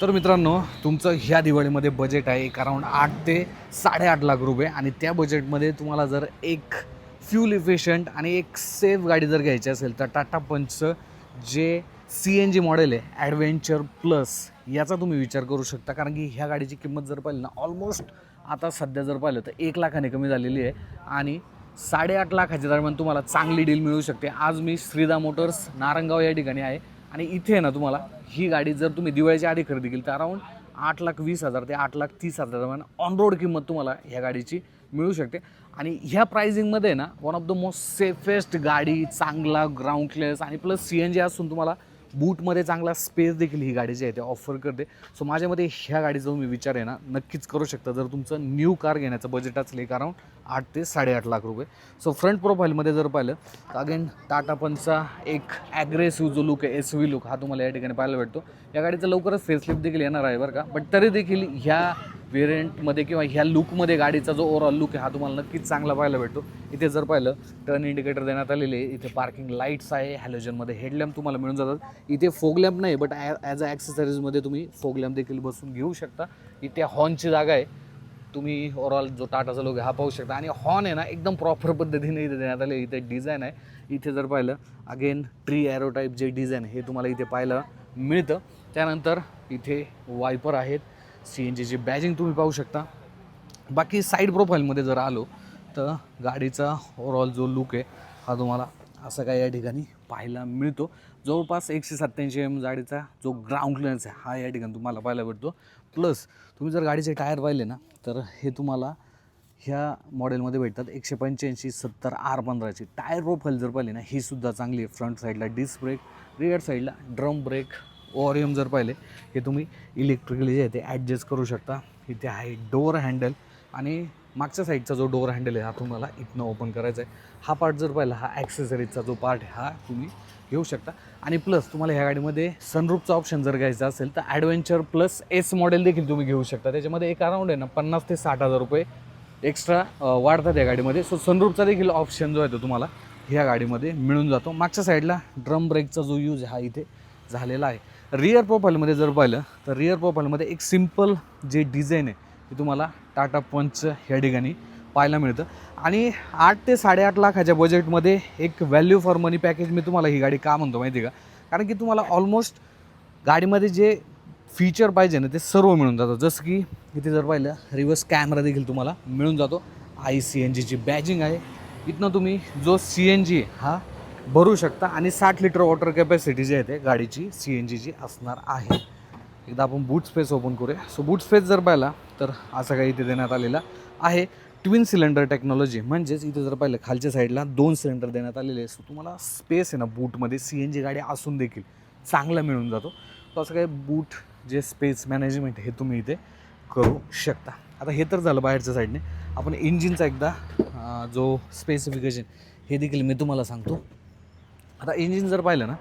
तर मित्रांनो तुमचं ह्या दिवाळीमध्ये बजेट आहे एक अराऊंड आठ ते साडेआठ लाख रुपये आणि त्या बजेटमध्ये तुम्हाला जर एक फ्यूल इफिशियंट आणि एक सेफ गाडी जर घ्यायची असेल तर टाटा पंचचं जे सी एन जी मॉडेल आहे ॲडव्हेंचर प्लस याचा तुम्ही विचार करू शकता. कारण की ह्या गाडीची किंमत जर पाहिली ना ऑलमोस्ट आता सध्या जर पाहिलं तर एक लाखाने कमी झालेली आहे आणि साडेआठ लाखाच्या दरम्यान तुम्हाला चांगली डील मिळू शकते. आज मी श्रीदा मोटर्स नारंगाव या ठिकाणी आहे. आणि इथे आहे ना तुम्हाला ही गाडी जर तुम्ही दिवाळीच्या आधी खरेदी केली तर अराऊंड आठ लाख वीस हजार ते आठ लाख तीस हजार दरम्यान ऑन रोड किंमत तुम्हाला ह्या गाडीची मिळू शकते. आणि ह्या प्राइसिंगमध्ये ना one of the most safest गाडी चांगला ग्राउंड क्लिअर्स आणि प्लस सी एन जी असून तुम्हाला बूटमध्ये चांगला स्पेस देखील ही गाडी जी आहे ते ऑफर करते. सो माझ्यामध्ये ह्या गाडीचा तुम्ही विचार आहे ना नक्कीच करू शकता. जर तुमचं न्यू कार घेण्याचं बजेट असले एक अराऊंड आठ ते साडेआठ लाख रुपये. सो फ्रंट प्रोफाईलमध्ये जर पाहिलं तर अगेन टाटा पंचा एक ॲग्रेसिव्ह जो लुक आहे एस व्ही लुक हा तुम्हाला या ठिकाणी पाहायला भेटतो. या गाडीचं लवकरच फेसलिफ्ट देखील येणार आहे बरं का. बट तरी देखील ह्या व्हेरियंटमध्ये किंवा ह्या लुकमध्ये गाडीचा जो ओव्हरऑल लुक आहे हा तुम्हाला नक्कीच चांगला पाहायला भेटतो. इथे जर पाहिलं टर्न इंडिकेटर देण्यात आलेले इथे पार्किंग लाईट्स आहे हॅलोजनमध्ये हेडलॅम्प तुम्हाला मिळून जातात. इथे फोग लॅम्प नाही बट ॲज अ ॲक्सेसरीजमध्ये तुम्ही फोग लॅम्प देखील बसून घेऊ शकता. इथे हॉर्नची जागा आहे. तुम्ही ओव्हरऑल जो टाटाचा लोक आहे हा पाहू शकता. आणि हॉर्न आहे ना एकदम प्रॉपर पद्धतीने इथे देण्यात आले इथे डिझाईन आहे. इथे जर पाहिलं अगेन ट्री ॲरो टाईप जे डिझाईन हे तुम्हाला इथे पाहायला मिळतं. त्यानंतर इथे वायपर आहेत. सी एन जीची बॅजिंग तुम्ही पाहू शकता. बाकी साईड प्रोफाईलमध्ये जर आलो तर गाडीचा ओवरऑल जो लुक आहे हा तुम्हाला असा काय या ठिकाणी पाहायला मिळतो. जवळपास एकशे सत्त्याऐंशी एम गाडीचा जो ग्राउंड क्लिअरन्स आहे हा या ठिकाणी तुम्हाला पाहायला भेटतो. प्लस तुम्ही जर गाडीचे टायर पाहिले ना तर हे तुम्हाला ह्या मॉडेलमध्ये भेटतात. एकशे पंच्याऐंशी सत्तर आर पंधराची. टायर प्रोफाईल जर पाहिली ना ही सुद्धा चांगली आहे. फ्रंट साईडला डिस्क ब्रेक रिअर साईडला ड्रम ब्रेक ओरियम जर पाहिले हे तुम्ही इलेक्ट्रिकली जे आहे ते ॲडजस्ट करू शकता. इथे आहे डोअर हँडल आणि मागच्या साईडचा जो डोअर हँडल आहे हा तुम्हाला इथनं ओपन करायचा आहे. हा पार्ट जर पाहिला हा ॲक्सेसरीजचा जो पार्ट आहे हा तुम्ही घेऊ शकता. आणि प्लस तुम्हाला ह्या गाडीमध्ये सनरूपचा ऑप्शन जर घ्यायचा असेल तर ॲडव्हेंचर प्लस एस मॉडेल देखील तुम्ही घेऊ शकता. त्याच्यामध्ये एक अराऊंड आहे ना पन्नास ते साठ हजार रुपये एक्स्ट्रा वाढतात या गाडीमध्ये. सो सनरूपचा देखील ऑप्शन जो आहे तो तुम्हाला ह्या गाडीमध्ये मिळून जातो. मागच्या साईडला ड्रम ब्रेकचा जो यूज हा इथे झालेला आहे. रिअर प्रोफाईलमध्ये जर पाहिलं तर रिअर प्रोफाईलमध्ये एक सिंपल जे डिझाईन आहे ते तुम्हाला टाटा पंच ह्या ठिकाणी पाहायला मिळतं. आणि आठ ते साडेआठ लाखाच्या बजेटमध्ये एक व्हॅल्यू फॉर मनी पॅकेज मी तुम्हाला ही गाडी का म्हणतो माहिती आहे का? कारण की तुम्हाला ऑलमोस्ट गाडीमध्ये जे फीचर पाहिजे ना ते सर्व मिळून जातं. जसं की इथे जर पाहिलं रिव्हर्स कॅमेरा देखील तुम्हाला मिळून जातो. आय सी एन जीची बॅजिंग आहे. इथनं तुम्ही जो सी एन जी हा भरू शकता आणि साठ लिटर वॉटर कॅपॅसिटी जी आहे ते गाडीची सी एन जीची असणार आहे. एकदा आपण बूट स्पेस ओपन करूया. सो बूट स्पेस जर पाहिला तर असं काही इथे देण्यात आलेला आहे. ट्विन सिलेंडर टेक्नॉलॉजी म्हणजेच इथे जर पाहिलं खालच्या साईडला दोन सिलेंडर देण्यात आलेले आहे सो तुम्हाला स्पेस आहे ना बूटमध्ये सी एन जी गाडी असून देखील चांगला मिळून जातो. तो असं काही बूट जे स्पेस मॅनेजमेंट हे तुम्ही इथे करू शकता. आता हे तर झालं बाहेरच्या साईडने आपण इंजिनचा एकदा जो स्पेसिफिकेशन हे देखील मी तुम्हाला सांगतो. आता इंजिन जर पाहिलं ना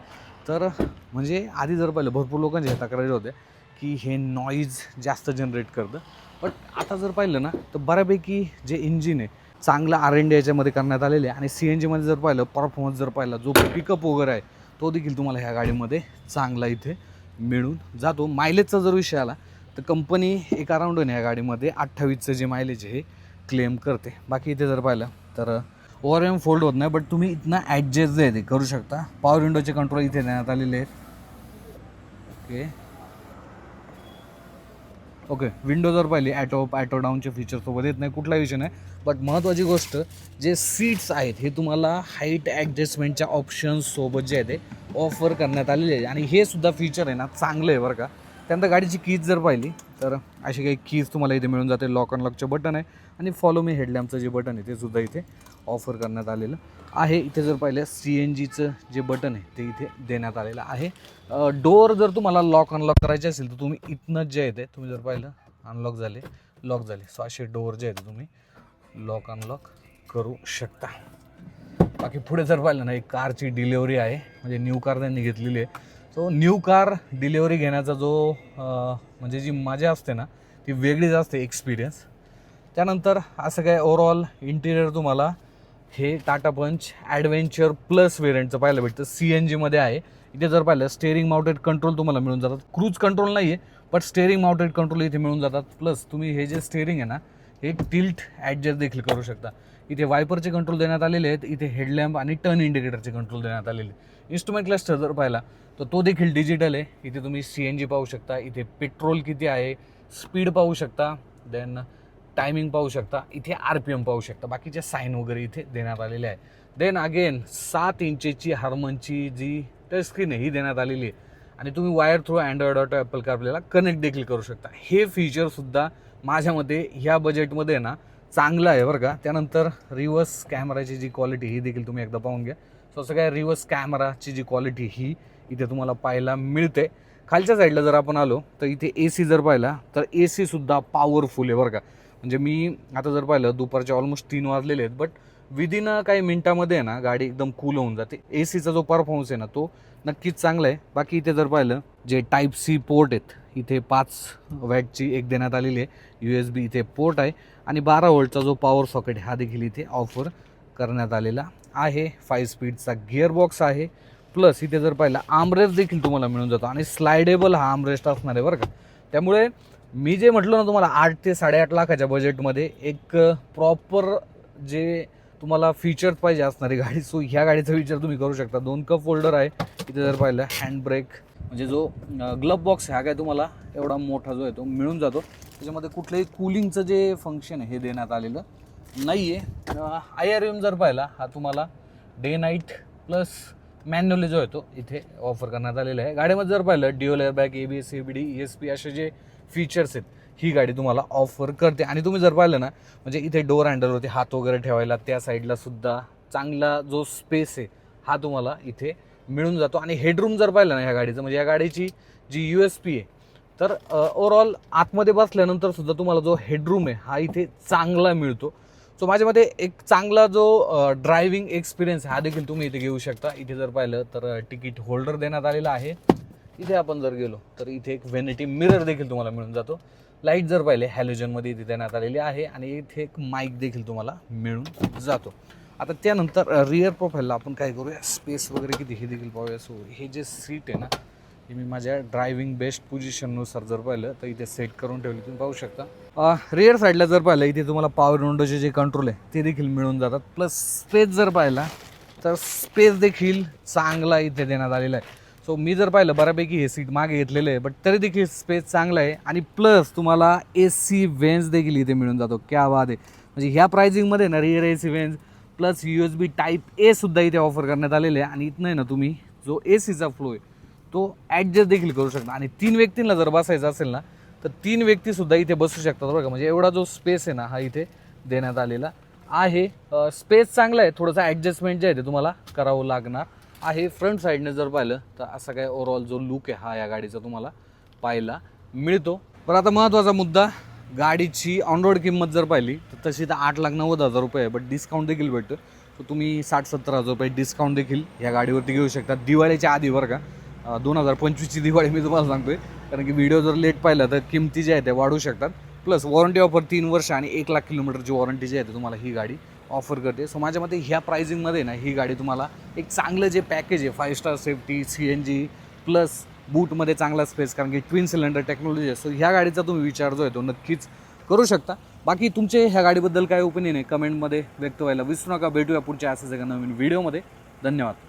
तर म्हणजे आधी जर पाहिलं भरपूर लोकांच्या तक्रारी होत्या की हे नॉईज जास्त जनरेट करतं. बट आता जर पाहिलं ना तर बऱ्यापैकी जे इंजिन आहे चांगलं आर एन डी याच्यामध्ये करण्यात आलेले आहे. आणि सी एन जीमध्ये जर पाहिलं परफॉर्मन्स जर पाहिला जो पिकअप वगैरे आहे तो देखील तुम्हाला ह्या गाडीमध्ये चांगला इथे मिळून जातो. मायलेजचा जर विषय आला तर कंपनी एका राऊंडने ह्या गाडीमध्ये अठ्ठावीसचं जे मायलेज आहे हे क्लेम करते. बाकी इथे जर पाहिलं तर ओवर एम फोल्ड होत नाही बट तुम्ही इथनं ॲडजस्ट जे आहे ते करू शकता. पॉवर विंडोचे कंट्रोल इथे देण्यात आलेले आहेत. ओके ओके विंडो जर पाहिली ॲटो ॲटो डाऊनचे फीचरसोबत येत नाही कुठला विषय नाही. बट महत्त्वाची गोष्ट जे सीट्स आहेत हे तुम्हाला हाईट ॲडजस्टमेंटच्या ऑप्शन्ससोबत जे आहे ते ऑफर करण्यात आलेले आहे आणि हे सुद्धा फीचर आहे ना चांगलं आहे बरं का. त्यानंतर गाडीची कीज जर पाहिली तर अशी काही कीज तुम्हाला इथे मिळून जाते. लॉक अन लॉकचे बटन आहे. आणि फॉलो मी हेडलॅम्पचं जे बटन आहे ते सुद्धा इथे ऑफर करण्यात आलेलं आहे. इथे जर पाहिलं सी एन जीचं जे बटन आहे ते इथे देण्यात आलेलं आहे. डोअर जर तुम्हाला लॉक अनलॉक करायचे असेल तर तुम्ही इथनंच जे आहे ते तुम्ही जर पाहिलं अनलॉक झाले लॉक झाले. सो असे डोअर जे आहेत तुम्ही लॉक अनलॉक करू शकता. बाकी पुढे जर पाहिलं ना एक कारची डिलेवरी आहे. म्हणजे न्यू कार त्यांनी घेतलेली आहे. सो न्यू कार डिलेवरी घेण्याचा जो म्हणजे जी मजा असते ना ती वेगळीच असते एक्सपिरियन्स त्यानंतर असं काय ओवरऑल इंटिरियर तुम्हाला हे टाटा पंच ॲडव्हेंचर प्लस वेरियंटचं पाहायला भेटतं. सी एन जीमध्ये आहे. इथे जर पाहिलं स्टेअरिंग माउंटेड कंट्रोल तुम्हाला मिळून जातात. क्रूज कंट्रोल नाही आहे बट स्टेअरिंग माउंटेड कंट्रोल इथे मिळून जातात. प्लस तुम्ही हे जे स्टेअरिंग आहे ना हे टिल्ट ॲडजस्ट देखील करू शकता. इथे वायपरचे कंट्रोल देण्यात आलेले आहेत. इथे हेडलॅम्प आणि टर्न इंडिकेटरचे कंट्रोल देण्यात आलेले इन्स्ट्रुमेंट क्लस्टर जर पाहिला तर तो देखील डिजिटल आहे. इथे तुम्ही सी एन जी पाहू शकता. इथे पेट्रोल किती आहे स्पीड पाहू शकता. देन टायमिंग पाहू शकता. इथे आर पी एम पाहू शकता. बाकीचे साईन वगैरे इथे देण्यात आलेले आहे देन अगेन सात इंचेची हार्मनची जी टचस्क्रीन आहे ही देण्यात आलेली आहे. आणि तुम्ही wire through Android Auto Apple कारप्लेला connect देखील करू शकता. हे फीचरसुद्धा माझ्या मते ह्या बजेटमध्ये ना चांगलं आहे बरं का. त्यानंतर रिव्हर्स कॅमेराची जी क्वालिटी ही देखील तुम्ही एकदा पाहून घ्या. सो असं काय रिव्हर्स कॅमेराची जी क्वालिटी ही इथे तुम्हाला पाहायला मिळते. खालच्या साईडला जर आपण आलो तर इथे ए सी जर पाहिला तर ए सीसुद्धा पॉवरफुल आहे बरं का. म्हणजे मी आता जर पाहिलं दुपारचे ऑलमोस्ट तीन वाजलेले आहेत बट विदिन काही मिनटामध्ये आहे ना गाडी एकदम कूल होऊन जाते. ए सीचा जो परफॉर्मन्स आहे ना तो नक्कीच चांगला आहे. बाकी इथे जर पाहिलं जे टाईप सी पोर्ट आहेत इथे पाच वॅटची एक देण्यात आलेली आहे. यू एस बी इथे पोर्ट आहे. आणि बारा वोल्टचा जो पॉवर सॉकेट हा देखील इथे ऑफर करण्यात आलेला आहे. फाईव्ह स्पीडचा गिअरबॉक्स आहे. प्लस इथे जर पाहिलं आमरेस्ट देखील तुम्हाला मिळून जातो. आणि स्लायडेबल हा आमरेस्ट असणार आहे बरं का. त्यामुळे मी जे म्हटलं ना तुम्हाला आठ ते साडेआठ लाखाच्या बजेटमध्ये एक प्रॉपर जे तुम्हाला फीचर्स पाहिजे असणारी गाडी सो ह्या गाडीचा विचार तुम्ही करू शकता. दोन कप होल्डर आहे. इथे जर पाहिलं हँड ब्रेक म्हणजे जो ग्लब बॉक्स हा काय तुम्हाला एवढा मोठा जो आहे तो मिळून जातो. त्याच्यामध्ये कुठलंही कूलिंगचं जे फंक्शन आहे हे देण्यात आलेलं नाही आहे आय आर एम जर पाहिला हा तुम्हाला डे नाईट प्लस मॅन्युअली जो आहे तो इथे ऑफर करण्यात आलेला आहे. गाडीमध्ये जर पाहिलं dual airbag A B S C B D E S P असे जे फीचर्स आहेत. ही गाडी तुम्हाला ऑफर करते. आणि तुम्ही जर पाहिलं ना म्हणजे इथे डोर हँडलवरती हात वगैरे ठेवायला त्या साईडला सुद्धा चांगला जो स्पेस आहे हा तुम्हाला इथे मिळून जातो. आणि हेडरूम जर पाहिलं ना ह्या गाडीचं म्हणजे या गाडीची जी यू एस पी आहे तर ओवरऑल आतमध्ये बसल्यानंतर सुद्धा तुम्हाला जो हेडरूम आहे हा इथे चांगला मिळतो. सो माझ्या मते एक चांगला जो ड्रायव्हिंग एक्सपिरियन्स हा देखील तुम्ही इथे घेऊ शकता. इथे जर पाहिलं तर तिकीट होल्डर देण्यात आलेला आहे. इथे आपण जर गेलो तर इथे एक व्हेनिटी मिरर देखील तुम्हाला मिळून जातो. लाइट जर पाहिले हॅलोजनमध्ये इथे देण्यात आलेली आहे आणि इथे एक माईक देखील तुम्हाला मिळून जातो. आता त्यानंतर रिअर प्रोफाईलला आपण काय करूया? स्पेस वगैरे किती हे देखील पाहूया. सो हे जे सीट आहे ना हे मी माझ्या ड्रायव्हिंग बेस्ट पोझिशननुसार जर पाहिलं तर इथे सेट करून ठेवली तुम्ही पाहू शकता. रिअर साईडला जर पाहिलं इथे तुम्हाला पॉवर विंडोचे जे कंट्रोल आहे ते देखील मिळून जातात. प्लस स्पेस जर पाहिला तर स्पेस देखील चांगला इथे देण्यात आलेला आहे. सो मी जर पाहिलं बऱ्यापैकी हे सीट मागे घेतलेलं आहे बट तरी देखील स्पेस चांगला आहे. आणि प्लस तुम्हाला ए सी वेन्स देखील इथे मिळून जातो. क्या वाद आहे. म्हणजे ह्या प्राइसिंगमध्ये ना rear A C vents plus U S B type A सुद्धा इथे ऑफर करण्यात आलेले आहे. आणि इथनं आहे ना तुम्ही जो ए सीचा फ्लो आहे तो ॲडजस्ट देखील करू शकता. आणि तीन व्यक्तींना जर बसायचं असेल ना तर तीन व्यक्तीसुद्धा इथे बसू शकतात बरं का. म्हणजे एवढा जो स्पेस आहे ना हा इथे देण्यात आलेला आहे. स्पेस चांगला आहे. थोडंसं ॲडजस्टमेंट जे आहे ते तुम्हाला करावं लागणार. आहे फ्रंट साईडने जर पाहिलं तर असा काय ओव्हरऑल जो लुक आहे हा या गाडीचा तुम्हाला पाहायला मिळतो. पण आता महत्त्वाचा मुद्दा गाडीची ऑनरोड किंमत जर पाहिली तर तशी तर आठ लाख नव्वद हजार रुपये आहे बट डिस्काउंट देखील भेटतं. तर तुम्ही साठ सत्तर हजार रुपये डिस्काउंट देखील या गाडीवरती घेऊ शकता. दिवाळीच्या आधी बरं का दोन हजार पंचवीसची दिवाळी मी तुम्हाला सांगतोय. कारण की व्हिडिओ जर लेट पाहिला तर किमती ज्या आहेत त्या वाढू शकतात. प्लस वॉरंटी ऑफर तीन वर्ष आणि एक लाख किलोमीटरची वॉरंटी जी आहे ते तुम्हाला ही गाडी ऑफर करते. सो माझ्या मते ह्या प्रायझिंगमध्ये ना ही गाडी तुम्हाला एक चांगलं जे पॅकेज आहे five star safety C N G plus बूटमध्ये चांगला स्पेस कारण की ट्विन सिलेंडर टेक्नॉलॉजी असतो ह्या गाडीचा तुम्ही विचार जो आहे तो नक्कीच करू शकता. बाकी तुमचे ह्या गाडीबद्दल काय ओपिनियन आहे? कमेंटमध्ये व्यक्त व्हायला विसरू नका. भेटूया पुढच्या असंच एका नवीन व्हिडिओमध्ये धन्यवाद.